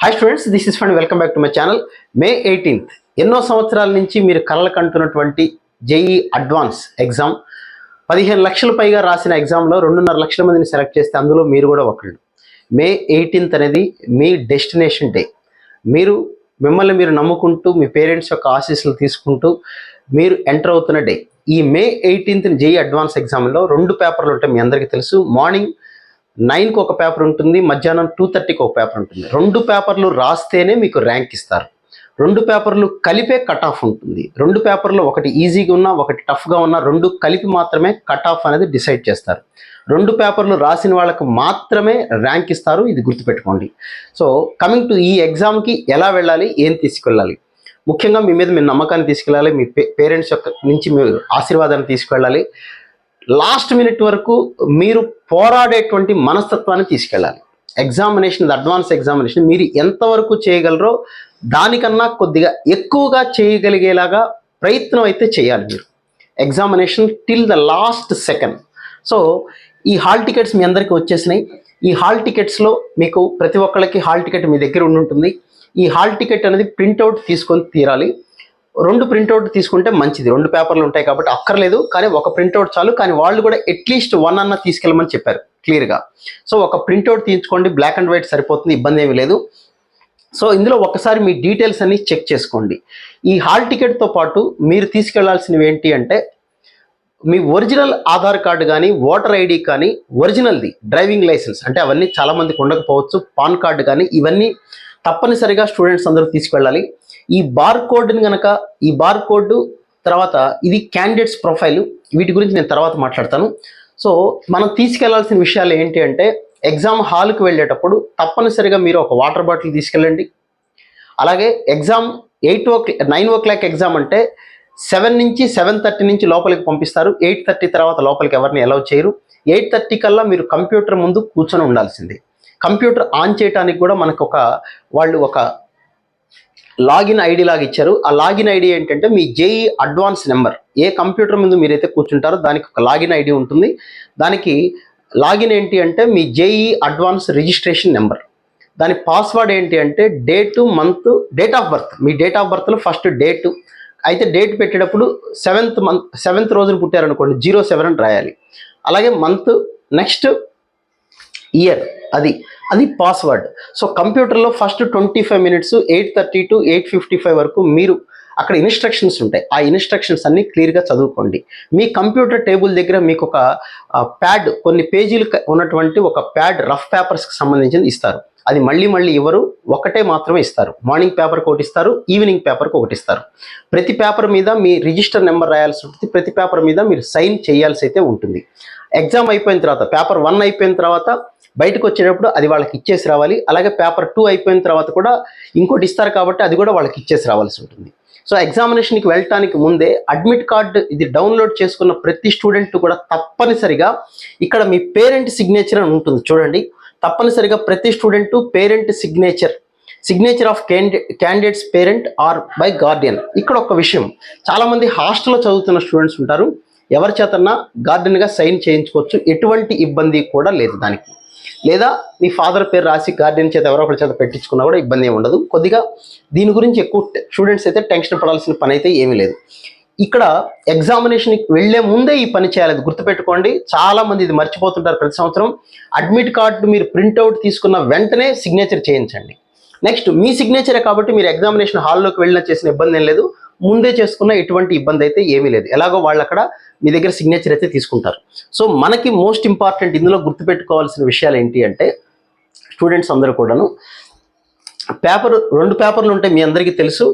Hi students this is fund welcome back to my channel May eighteenth ఎన్నో సంవత్సరాల నుంచి మీరు కలలు కంటున్నటువంటి జేఈ అడ్వాన్స్ ఎగ్జామ్ పదిహేను లక్షల పైగా రాసిన ఎగ్జామ్లో రెండున్నర లక్షల మందిని సెలెక్ట్ చేస్తే అందులో మీరు కూడా ఒకళ్ళు. మే ఎయిటీన్త్ అనేది మీ డెస్టినేషన్ డే మీరు మిమ్మల్ని మీరు నమ్ముకుంటూ మీ పేరెంట్స్ యొక్క ఆశీస్సులు తీసుకుంటూ మీరు ఎంటర్ అవుతున్న డే ఈ మే ఎయిటీన్త్ జేఈ అడ్వాన్స్ ఎగ్జామ్లో రెండు పేపర్లు ఉంటాయి మీ అందరికీ తెలుసు. మార్నింగ్ నైన్కి ఒక పేపర్ ఉంటుంది మధ్యాహ్నం టూ థర్టీకి ఒక పేపర్ ఉంటుంది. రెండు పేపర్లు రాస్తేనే మీకు ర్యాంక్ ఇస్తారు. రెండు పేపర్లు కలిపే కట్ ఆఫ్ ఉంటుంది. రెండు పేపర్లు ఒకటి ఈజీగా ఉన్నా ఒకటి టఫ్గా ఉన్నా రెండు కలిపి మాత్రమే కట్ ఆఫ్ అనేది డిసైడ్ చేస్తారు. రెండు పేపర్లు రాసిన వాళ్ళకు మాత్రమే ర్యాంక్ ఇస్తారు ఇది గుర్తుపెట్టుకోండి. సో కమింగ్ టు ఈ ఎగ్జామ్కి ఎలా వెళ్ళాలి ఏం తీసుకెళ్ళాలి? ముఖ్యంగా మీ మీద మీ నమ్మకాన్ని తీసుకెళ్ళాలి మీ పేరెంట్స్ యొక్క నుంచి మీరు ఆశీర్వాదాన్ని తీసుకెళ్ళాలి. లాస్ట్ మినిట్ వరకు మీరు పోరాడేటువంటి మనస్తత్వాన్ని తీసుకెళ్ళాలి. ఎగ్జామినేషన్ అడ్వాన్స్ ఎగ్జామినేషన్ మీరు ఎంతవరకు చేయగలరో దానికన్నా కొద్దిగా ఎక్కువగా చేయగలిగేలాగా ప్రయత్నం అయితే చేయాలి మీరు. Examination till the last second so ఈ హాల్ టికెట్స్ మీ అందరికీ వచ్చేసినాయి. ఈ హాల్ టికెట్స్లో మీకు ప్రతి ఒక్కళ్ళకి హాల్ టికెట్ మీ దగ్గర ఉండి ఉంటుంది. ఈ హాల్ టికెట్ అనేది ప్రింట్అవుట్ తీసుకొని తీరాలి. రెండు ప్రింట్అవుట్ తీసుకుంటే మంచిది. రెండు పేపర్లు ఉంటాయి కాబట్టి అక్కర్లేదు కానీ ఒక ప్రింట్అవుట్ చాలు. కానీ వాళ్ళు కూడా అట్లీస్ట్ వన్ అన్న తీసుకెళ్ళమని చెప్పారు క్లియర్గా సో ఒక ప్రింట్అవుట్ తీసుకోండి బ్లాక్ అండ్ వైట్ సరిపోతుంది ఇబ్బంది ఏమీ లేదు. సో ఇందులో ఒకసారి మీ డీటెయిల్స్ అన్ని చెక్ చేసుకోండి. ఈ హాల్ టికెట్తో పాటు మీరు తీసుకెళ్ళాల్సినవి ఏంటి అంటే మీ ఒరిజినల్ ఆధార్ కార్డు కానీ ఓటర్ ఐడి కానీ ఒరిజినల్ది డ్రైవింగ్ లైసెన్స్ అంటే అవన్నీ చాలామందికి ఉండకపోవచ్చు పాన్ కార్డు కానీ ఇవన్నీ తప్పనిసరిగా స్టూడెంట్స్ అందరూ తీసుకెళ్ళాలి. ఈ బార్ కోడ్ని కనుక ఈ బార్ కోడ్ తర్వాత ఇది క్యాండిడేట్స్ ప్రొఫైల్ వీటి గురించి నేను తర్వాత మాట్లాడతాను. సో మనం తీసుకెళ్ళాల్సిన విషయాలు ఏంటి అంటే ఎగ్జామ్ హాల్కి వెళ్ళేటప్పుడు తప్పనిసరిగా మీరు ఒక వాటర్ బాటిల్ తీసుకెళ్ళండి. అలాగే exam eight or nine o'clock exam అంటే సెవెన్ నుంచి సెవెన్ థర్టీ నుంచి లోపలికి పంపిస్తారు. ఎయిట్ థర్టీ తర్వాత లోపలికి ఎవరిని అలౌ చేయరు. ఎయిట్ థర్టీ కల్లా మీరు కంప్యూటర్ ముందు కూర్చొని ఉండాల్సిందే. కంప్యూటర్ ఆన్ చేయడానికి కూడా మనకు ఒక వాళ్ళు ఒక లాగిన్ ఐడి లాగా ఇచ్చారు. ఆ లాగిన్ ఐడి ఏంటంటే మీ జేఈ అడ్వాన్స్ నెంబర్. ఏ కంప్యూటర్ ముందు మీరైతే కూర్చుంటారో దానికి ఒక లాగిన్ ఐడి ఉంటుంది. దానికి లాగిన్ ఏంటి అంటే మీ జేఈ అడ్వాన్స్ రిజిస్ట్రేషన్ నెంబర్. దాని పాస్వర్డ్ ఏంటి అంటే date month date of birth. Me date of బర్త్లో ఫస్ట్ డేటు. అయితే డేట్ పెట్టేటప్పుడు సెవెంత్ మంత్ సెవెంత్ రోజున పుట్టారనుకోండి జీరో సెవెన్ అని రాయాలి. అలాగే మంత్ నెక్స్ట్ ఇయర్ అది. అది పాస్వర్డ్ సో కంప్యూటర్లో first twenty five minutes eight thirty to eight fifty five వరకు మీరు అక్కడ ఇన్స్ట్రక్షన్స్ ఉంటాయి. ఆ ఇన్స్ట్రక్షన్స్ అన్ని క్లియర్గా చదువుకోండి. మీ కంప్యూటర్ టేబుల్ దగ్గర మీకు ఒక ప్యాడ్ కొన్ని పేజీలు ఉన్నటువంటి ఒక ప్యాడ్ రఫ్ పేపర్స్కి సంబంధించింది ఇస్తారు. అది మళ్ళీ మళ్ళీ ఇవ్వరు ఒకటే మాత్రమే ఇస్తారు. మార్నింగ్ పేపర్కి ఒకటి ఇస్తారు ఈవినింగ్ పేపర్కి ఒకటి ఇస్తారు. ప్రతి పేపర్ మీద మీ రిజిస్టర్ నెంబర్ రాయాల్సి ఉంటుంది. ప్రతి పేపర్ మీద మీరు సైన్ చేయాల్సి అయితే ఉంటుంది. ఎగ్జామ్ అయిపోయిన తర్వాత పేపర్ వన్ అయిపోయిన తర్వాత బయటకు వచ్చేటప్పుడు అది వాళ్ళకి ఇచ్చేసి రావాలి. అలాగే పేపర్ టూ అయిపోయిన తర్వాత కూడా ఇంకోటి ఇస్తారు కాబట్టి అది కూడా వాళ్ళకి ఇచ్చేసి రావాల్సి ఉంటుంది. సో ఎగ్జామినేషన్కి వెళ్ళటానికి ముందే అడ్మిట్ కార్డు ఇది డౌన్లోడ్ చేసుకున్న ప్రతి స్టూడెంట్ కూడా తప్పనిసరిగా ఇక్కడ మీ పేరెంట్ సిగ్నేచర్ అని ఉంటుంది చూడండి. తప్పనిసరిగా ప్రతి student parent signature signature of candidates parent or by guardian. ఇక్కడ ఒక విషయం చాలామంది హాస్టల్లో చదువుతున్న స్టూడెంట్స్ ఉంటారు. ఎవరి చేతన్నా గార్డెన్గా సైన్ చేయించుకోవచ్చు. ఎటువంటి ఇబ్బంది కూడా లేదు దానికి. లేదా మీ ఫాదర్ పేరు రాసి గార్డెన్ చేత ఎవరో ఒకరి చేత పెట్టించుకున్నా కూడా ఇబ్బంది ఏమి ఉండదు. కొద్దిగా దీని గురించి ఎక్కువ స్టూడెంట్స్ అయితే టెన్షన్ పడాల్సిన పని అయితే ఏమీ లేదు. ఇక్కడ ఎగ్జామినేషన్కి వెళ్ళే ముందే ఈ పని చేయాలి. అది గుర్తుపెట్టుకోండి చాలా మంది ఇది మర్చిపోతుంటారు ప్రతి సంవత్సరం. అడ్మిట్ కార్డు మీరు ప్రింట్అవుట్ తీసుకున్న వెంటనే సిగ్నేచర్ చేయించండి. నెక్స్ట్ మీ సిగ్నేచరే కాబట్టి మీరు ఎగ్జామినేషన్ హాల్లోకి వెళ్ళినా చేసిన ఇబ్బంది ఏం లేదు. ముందే చేసుకున్న ఎటువంటి ఇబ్బంది అయితే ఏమీ లేదు. ఎలాగో వాళ్ళు అక్కడ మీ దగ్గర సిగ్నేచర్ అయితే తీసుకుంటారు. సో మనకి మోస్ట్ ఇంపార్టెంట్ ఇందులో గుర్తుపెట్టుకోవాల్సిన విషయాలు ఏంటి అంటే స్టూడెంట్స్ అందరూ కూడాను పేపర్ రెండు పేపర్లు ఉంటాయి మీ అందరికీ తెలుసు.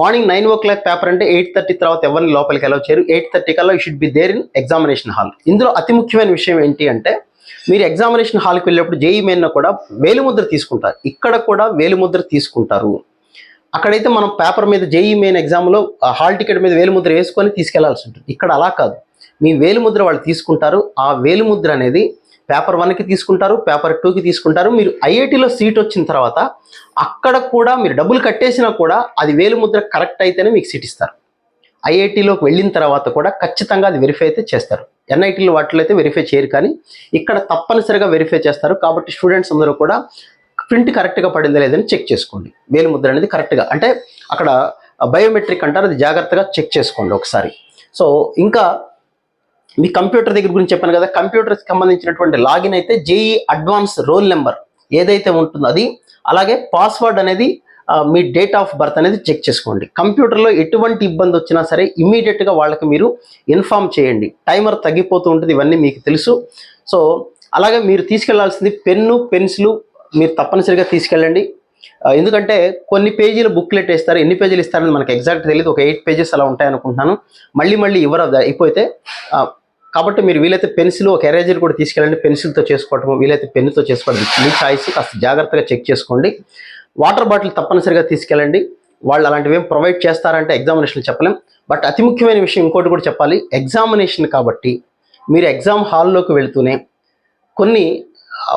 Morning nine o'clock paper అంటే ఎయిట్ థర్టీ తర్వాత ఎవరిని లోపలికి ఎలా వచ్చారు ఎయిట్ థర్టీ కల్లా you should be there in examination hall ఇందులో అతి ముఖ్యమైన విషయం ఏంటి అంటే మీరు ఎగ్జామినేషన్ హాల్కి వెళ్ళినప్పుడు జేఈ మెయిన్ కూడా వేలిముద్ర తీసుకుంటారు. ఇక్కడ కూడా వేలిముద్ర తీసుకుంటారు. అక్కడైతే మనం పేపర్ మీద జేఈ మెయిన్ ఎగ్జామ్లో హాల్ టికెట్ మీద వేలుముద్ర వేసుకొని తీసుకెళ్ళాల్సి ఉంటుంది. ఇక్కడ అలా కాదు. మీ వేలుముద్ర వాళ్ళు తీసుకుంటారు. ఆ వేలిముద్ర అనేది పేపర్ వన్కి తీసుకుంటారు పేపర్ టూకి తీసుకుంటారు. మీరు ఐఐటిలో సీట్ వచ్చిన తర్వాత అక్కడ కూడా మీరు డబ్బులు కట్టేసినా కూడా అది వేలిముద్ర కరెక్ట్ అయితేనే మీకు సీట్ ఇస్తారు. ఐఐటిలోకి వెళ్ళిన తర్వాత కూడా ఖచ్చితంగా అది వెరిఫై అయితే చేస్తారు. ఎన్ఐటీలో వాటిలో అయితే వెరిఫై చేయరు కానీ ఇక్కడ తప్పనిసరిగా వెరిఫై చేస్తారు. కాబట్టి స్టూడెంట్స్ అందరూ కూడా ప్రింట్ కరెక్ట్గా పడిందా లేదని చెక్ చేసుకోండి. వేలు ముద్ర అనేది కరెక్ట్గా అంటే అక్కడ బయోమెట్రిక్ అంటారు అది జాగ్రత్తగా చెక్ చేసుకోండి ఒకసారి. సో ఇంకా మీ కంప్యూటర్ దగ్గర గురించి చెప్పాను కదా కంప్యూటర్కి సంబంధించినటువంటి లాగిన్ అయితే జేఈ అడ్వాన్స్ రోల్ నెంబర్ ఏదైతే ఉంటుందో అది అలాగే పాస్వర్డ్ అనేది మీ డేట్ ఆఫ్ బర్త్ అనేది చెక్ చేసుకోండి. కంప్యూటర్లో ఎటువంటి ఇబ్బంది వచ్చినా సరే ఇమీడియట్గా వాళ్ళకి మీరు ఇన్ఫామ్ చేయండి. టైమర్ తగ్గిపోతూ ఉంటుంది ఇవన్నీ మీకు తెలుసు. సో అలాగే మీరు తీసుకెళ్ళాల్సింది పెన్ను పెన్సిల్ మీరు తప్పనిసరిగా తీసుకెళ్ళండి. ఎందుకంటే కొన్ని పేజీలు బుక్లెట్ వేస్తారు ఎన్ని పేజీలు ఇస్తారని మనకు ఎగ్జాక్ట్ తెలియదు. ఒక ఎయిట్ పేజెస్ అలా ఉంటాయి అనుకుంటున్నాను మళ్ళీ మళ్ళీ ఇవ్వరు అయిపోతే కాబట్టి మీరు వీలైతే పెన్సిల్ ఒక ఎరేజర్ కూడా తీసుకెళ్ళండి పెన్సిల్తో చేసుకోవటం వీలైతే పెన్నుతో చేసుకోవడం. మీ ఛాయిస్ కాస్త జాగ్రత్తగా చెక్ చేసుకోండి. వాటర్ బాటిల్ తప్పనిసరిగా తీసుకెళ్ళండి. వాళ్ళు అలాంటివి ఏం ప్రొవైడ్ చేస్తారంటే ఎగ్జామినేషన్ చెప్పలేం. బట్ అతి ముఖ్యమైన విషయం ఇంకోటి కూడా చెప్పాలి. ఎగ్జామినేషన్ కాబట్టి మీరు ఎగ్జామ్ హాల్లోకి వెళుతూనే కొన్ని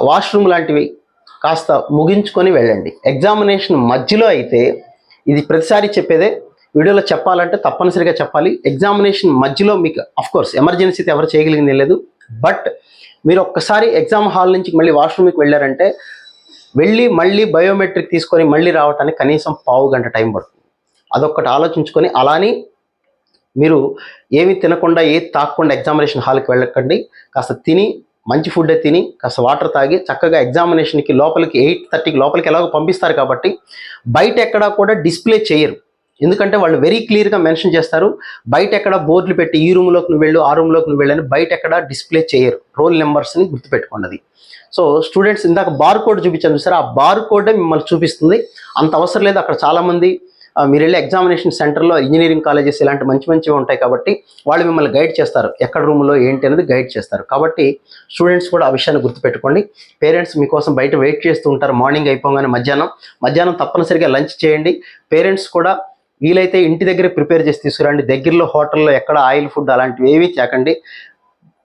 వాష్రూమ్ లాంటివి కాస్త ముగించుకొని వెళ్ళండి. ఎగ్జామినేషన్ మధ్యలో అయితే ఇది ప్రతిసారి చెప్పేదే వీడియోలో చెప్పాలంటే తప్పనిసరిగా చెప్పాలి. ఎగ్జామినేషన్ మధ్యలో మీకు అఫ్కోర్స్ ఎమర్జెన్సీ అయితే ఎవరు చేయగలిగింది లేదు. బట్ మీరు ఒక్కసారి ఎగ్జామ్ హాల్ నుంచి మళ్ళీ వాష్రూమ్కి వెళ్ళారంటే వెళ్ళి మళ్ళీ బయోమెట్రిక్ తీసుకొని మళ్ళీ రావడానికి కనీసం పావు గంట టైం పడుతుంది. అదొక్కటి ఆలోచించుకొని అలానే మీరు ఏమి తినకుండా ఏది తాకుండా ఎగ్జామినేషన్ హాల్కి వెళ్ళకండి. కాస్త తిని మంచి ఫుడ్ తిని కాస్త వాటర్ తాగి చక్కగా ఎగ్జామినేషన్కి లోపలికి ఎయిట్ థర్టీకి లోపలికి ఎలాగో పంపిస్తారు కాబట్టి బయట ఎక్కడా కూడా డిస్ప్లే చేయరు. ఎందుకంటే వాళ్ళు వెరీ క్లియర్గా మెన్షన్ చేస్తారు బయట ఎక్కడ బోర్డులు పెట్టి ఈ రూమ్లోకి నువ్వు వెళ్ళు ఆ రూమ్లోకి నువ్వు వెళ్ళని బయట ఎక్కడ డిస్ప్లే చేయరు. రోల్ నెంబర్స్ని గుర్తుపెట్టుకున్నది. సో స్టూడెంట్స్ ఇందాక బార్ కోడ్ చూపించాను చూసారా? ఆ బార్ కోడే మిమ్మల్ని చూపిస్తుంది. అంత అవసరం లేదు. అక్కడ చాలామంది మీరు వెళ్ళే ఎగ్జామినేషన్ సెంటర్లో ఇంజనీరింగ్ కాలేజెస్ ఇలాంటి మంచి మంచివి ఉంటాయి కాబట్టి వాళ్ళు మిమ్మల్ని గైడ్ చేస్తారు. ఎక్కడ రూమ్లో ఏంటి అనేది గైడ్ చేస్తారు. కాబట్టి స్టూడెంట్స్ కూడా ఆ విషయాన్ని గుర్తుపెట్టుకోండి. పేరెంట్స్ మీకోసం బయట వెయిట్ చేస్తూ ఉంటారు. మార్నింగ్ అయిపోగానే మధ్యాహ్నం. మధ్యాహ్నం తప్పనిసరిగా లంచ్ చేయండి. పేరెంట్స్ కూడా వీలైతే ఇంటి దగ్గర ప్రిపేర్ చేసి తీసుకురండి. దగ్గరలో హోటల్లో ఎక్కడ ఆయిల్ ఫుడ్ అలాంటివి ఏవి తేకండి.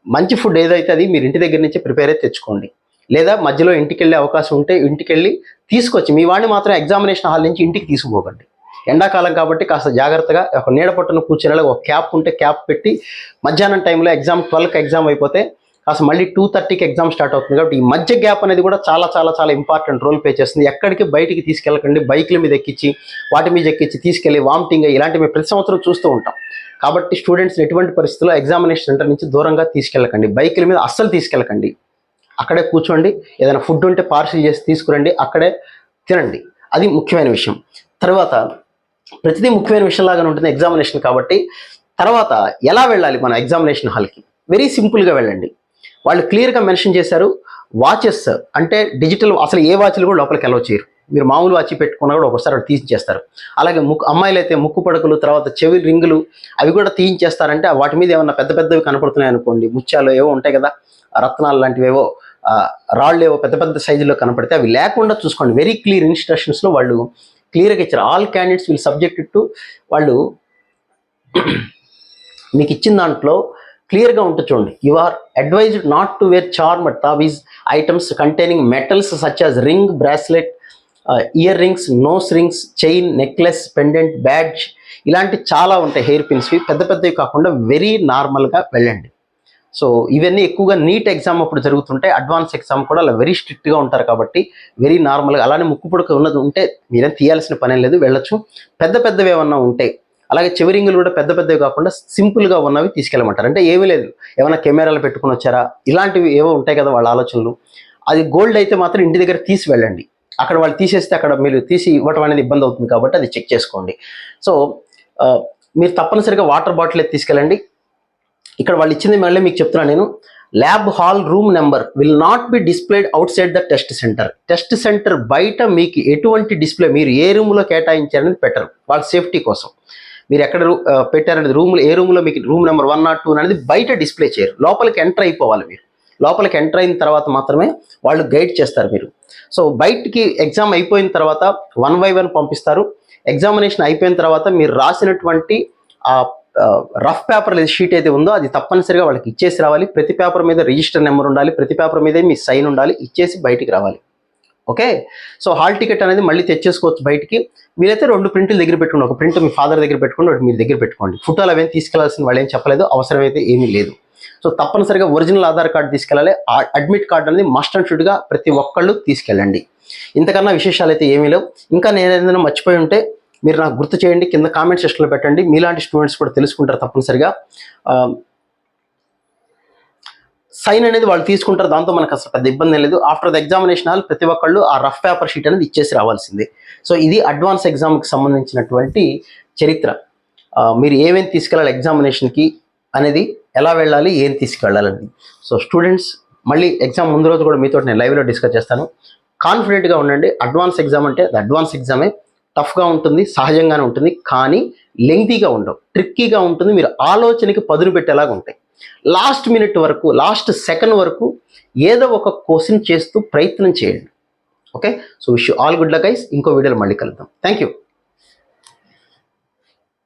మంచి ఫుడ్ ఏదైతే అది మీరు ఇంటి దగ్గర నుంచి ప్రిపేర్ అయితే తెచ్చుకోండి. లేదా మధ్యలో ఇంటికి వెళ్ళే అవకాశం ఉంటే ఇంటికి వెళ్ళి తీసుకొచ్చి మీ వాడిని మాత్రం ఎగ్జామినేషన్ హాల్ నుంచి ఇంటికి తీసుకుపోకండి. ఎండాకాలం కాబట్టి కాస్త జాగ్రత్తగా ఒక నీడ పట్టున కూర్చునేలా ఒక క్యాప్ ఉంటే క్యాప్ పెట్టి మధ్యాహ్నం టైంలో ఎగ్జామ్ ట్వెల్వ్కి ఎగ్జామ్ అయిపోతే కాస్త మళ్ళీ టూ థర్టీకి ఎగ్జామ్ స్టార్ట్ అవుతుంది కాబట్టి ఈ మధ్య గ్యాప్ అనేది కూడా చాలా చాలా చాలా ఇంపార్టెంట్ రోల్ ప్లే చేస్తుంది. ఎక్కడికి బయటికి తీసుకెళ్ళకండి బైక్ల మీద ఎక్కించి వాటి మీద ఎక్కించి తీసుకెళ్ళి వామిటింగ్ ఇలాంటివి మేము ప్రతి సంవత్సరం చూస్తూ ఉంటాం. కాబట్టి స్టూడెంట్స్ ఎటువంటి పరిస్థితుల్లో ఎగ్జామినేషన్ సెంటర్ నుంచి దూరంగా తీసుకెళ్ళకండి. బైకుల మీద అస్సలు తీసుకెళ్ళకండి. అక్కడే కూర్చోండి. ఏదైనా ఫుడ్ ఉంటే పార్సిల్ చేసి తీసుకురండి. అక్కడే తినండి. అది ముఖ్యమైన విషయం. తర్వాత ప్రతిదీ ముఖ్యమైన విషయంలాగానే ఉంటుంది ఎగ్జామినేషన్ కాబట్టి. తర్వాత ఎలా వెళ్ళాలి మన ఎగ్జామినేషన్ హాల్కి వెరీ సింపుల్గా వెళ్ళండి. వాళ్ళు క్లియర్గా మెన్షన్ చేశారు. వాచెస్ అంటే డిజిటల్ అసలు ఏ వాచ్లు కూడా లోపలికి అలవ్ చేయరు. మీరు మామూలు వాచి పెట్టుకున్నా కూడా ఒకసారి అక్కడ తీయించేస్తారు అలాగే ముక్కు అమ్మాయిలు అయితే ముక్కు పడకలు తర్వాత చెవి రింగులు అవి కూడా తీయించేస్తారంటే వాటి మీద ఏమన్నా పెద్ద పెద్దవి కనపడుతున్నాయి అనుకోండి. ముత్యాలు ఏవో ఉంటాయి కదా రత్నాలు లాంటివి ఏవో రాళ్ళు ఏవో పెద్ద పెద్ద సైజులో కనపడితే అవి లేకుండా చూసుకోండి. వెరీ క్లియర్ ఇన్స్ట్రక్షన్స్లో వాళ్ళు క్లియర్గా ఇచ్చారు. ఆల్ క్యాండిడేట్స్ వీళ్ళు సబ్జెక్ట్ టు వాళ్ళు మీకు ఇచ్చిన దాంట్లో క్లియర్గా ఉంటుంది చూడండి. You are advised not to wear charm తావీజ్ items containing metals such as ring bracelet ear rings nose rings chain necklace pendant badge ఇలాంటి చాలా ఉంటాయి హెయిర్ పిన్స్వి పెద్ద పెద్దవి కాకుండా వెరీ నార్మల్గా వెళ్ళండి. సో ఇవన్నీ ఎక్కువగా నీట్ ఎగ్జామ్ అప్పుడు జరుగుతుంటాయి అడ్వాన్స్ ఎగ్జామ్ కూడా అలా వెరీ స్ట్రిక్ట్గా ఉంటారు కాబట్టి వెరీ నార్మల్గా అలానే ముక్కు పుడక ఉన్నది ఉంటే మీరేం తీయాల్సిన పనేం లేదు వెళ్ళొచ్చు. పెద్ద పెద్దవి ఏమన్నా ఉంటే అలాగే చెవిరింగులు కూడా పెద్ద పెద్దవి కాకుండా సింపుల్గా ఉన్నవి తీసుకెళ్ళమంటారు. అంటే ఏమీ లేదు. ఏమైనా కెమెరాలు పెట్టుకుని వచ్చారా? ఇలాంటివి ఏవో ఉంటాయి కదా వాళ్ళ ఆలోచనలు. అది గోల్డ్ అయితే మాత్రం ఇంటి దగ్గర తీసి వెళ్ళండి. అక్కడ వాళ్ళు తీసేస్తే అక్కడ మీరు తీసి ఇవ్వటం అనేది ఇబ్బంది అవుతుంది కాబట్టి అది చెక్ చేసుకోండి. సో మీరు తప్పనిసరిగా వాటర్ బాటిల్ తీసుకెళ్ళండి. ఇక్కడ వాళ్ళు ఇచ్చింది మళ్ళీ మీకు చెప్తున్నాను నేను. Lab hall room number will not be displayed outside the test centre test centre బయట మీకు ఎటువంటి డిస్ప్లే మీరు ఏ రూమ్లో కేటాయించారనేది పెట్టరు. వాళ్ళ సేఫ్టీ కోసం. మీరు ఎక్కడ రూ- పెట్టారనేది రూమ్లో ఏ రూమ్లో మీకు room number one not two అనేది బయట డిస్ప్లే చేయరు. లోపలికి ఎంటర్ అయిపోవాలి మీరు. లోపలికి ఎంటర్ అయిన తర్వాత మాత్రమే వాళ్ళు గైడ్ చేస్తారు మీరు. సో బయటికి ఎగ్జామ్ అయిపోయిన తర్వాత వన్ బై వన్ పంపిస్తారు. ఎగ్జామినేషన్ అయిపోయిన తర్వాత మీరు రాసినటువంటి రఫ్ పేపర్ లేదా షీట్ అయితే ఉందో అది తప్పనిసరిగా వాళ్ళకి ఇచ్చేసి రావాలి. ప్రతి పేపర్ మీద రిజిస్టర్ నెంబర్ ఉండాలి. ప్రతి పేపర్ మీద మీ సైన్ ఉండాలి. ఇచ్చేసి బయటికి రావాలి. ఓకే? సో హాల్ టికెట్ అనేది మళ్ళీ తెచ్చేసుకోవచ్చు బయటికి. మీరైతే రెండు ప్రింట్లు దగ్గర పెట్టుకోండి. ఒక ప్రింట్ మీ ఫాదర్ దగ్గర పెట్టుకోండి ఒకటి మీ దగ్గర పెట్టుకోండి. ఫోటోలు అవేం తీసుకెళ్ళాల్సిన వాళ్ళు ఏం చెప్పలేదు. అవసరమైతే ఏమీ లేదు. సో తప్పనిసరిగా ఒరిజినల్ ఆధార్ కార్డు తీసుకెళ్ళాలి. అడ్మిట్ కార్డు అనేది మస్ట్ అండ్ షుడ్గా ప్రతి ఒక్కళ్ళు తీసుకెళ్ళండి. ఇంతకన్నా విశేషాలు అయితే ఏమీ లేవు. ఇంకా నేను ఏదైనా మర్చిపోయి ఉంటే మీరు నాకు గుర్తు చేయండి కింద కామెంట్ సెక్షన్లో పెట్టండి. మీలాంటి స్టూడెంట్స్ కూడా తెలుసుకుంటారు తప్పనిసరిగా. సైన్ అనేది వాళ్ళు తీసుకుంటారు దాంతో మనకు అసలు పెద్ద ఇబ్బంది లేదు. ఆఫ్టర్ ద ఎగ్జామినేషన్ హాల్ ప్రతి ఒక్కళ్ళు ఆ రఫ్ పేపర్ షీట్ అనేది ఇచ్చేసి రావాల్సిందే. సో ఇది అడ్వాన్స్ ఎగ్జామ్కి సంబంధించినటువంటి చరిత్ర. మీరు ఏమేమి తీసుకెళ్ళాలి ఎగ్జామినేషన్కి అనేది ఎలా వెళ్ళాలి ఏం తీసుకెళ్ళాలని సో స్టూడెంట్స్ మళ్ళీ ఎగ్జామ్ ముందు రోజు కూడా మీతో నేను లైవ్లో డిస్కస్ చేస్తాను. కాన్ఫిడెంట్గా ఉండండి. అడ్వాన్స్ ఎగ్జామ్ అంటే అది అడ్వాన్స్ ఎగ్జామే టఫ్గా ఉంటుంది సహజంగానే ఉంటుంది కానీ లెంగ్తీగా ఉండవు ట్రిక్కీగా ఉంటుంది మీరు ఆలోచనకి పదును పెట్టేలాగా ఉంటాయి. లాస్ట్ మినిట్ వరకు లాస్ట్ సెకండ్ వరకు ఏదో ఒక క్వశ్చన్ చేస్తూ ప్రయత్నం చేయండి. Okay? So wish all good luck guys. ఇంకో వీడియోలో మళ్ళీ కలుద్దాం. Thank you